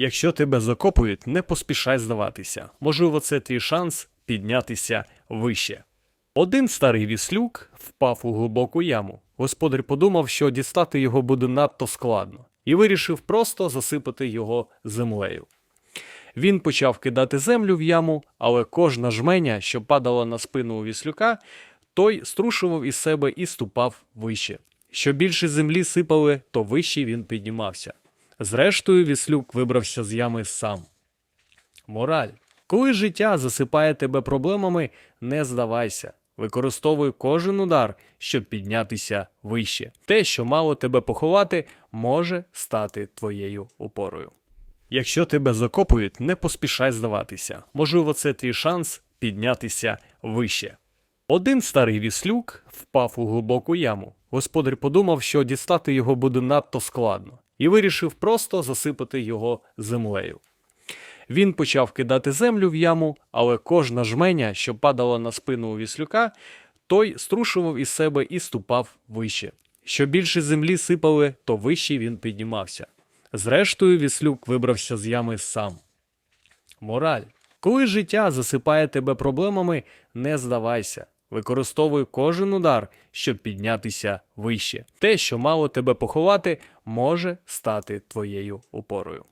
Якщо тебе закопують, не поспішай здаватися. Можливо, це твій шанс піднятися вище. Один старий віслюк впав у глибоку яму. Господар подумав, що дістати його буде надто складно, і вирішив просто засипати його землею. Він почав кидати землю в яму, але кожна жменя, що падала на спину у віслюка, той струшував із себе і ступав вище. Що більше землі сипали, то вище він піднімався. Зрештою, віслюк вибрався з ями сам. Мораль. Коли життя засипає тебе проблемами, не здавайся. Використовуй кожен удар, щоб піднятися вище. Те, що мало тебе поховати, може стати твоєю опорою. Якщо тебе закопують, не поспішай здаватися. Можливо, це твій шанс піднятися вище. Один старий віслюк впав у глибоку яму. Господар подумав, що дістати його буде надто складно, і вирішив просто засипати його землею. Він почав кидати землю в яму, але кожна жменя, що падала на спину у віслюка, той струшував із себе і ступав вище. Що більше землі сипали, то вище він піднімався. Зрештою, віслюк вибрався з ями сам. Мораль. Коли життя засипає тебе проблемами, не здавайся. Використовуй кожен удар, щоб піднятися вище. Те, що мало тебе поховати, може стати твоєю опорою.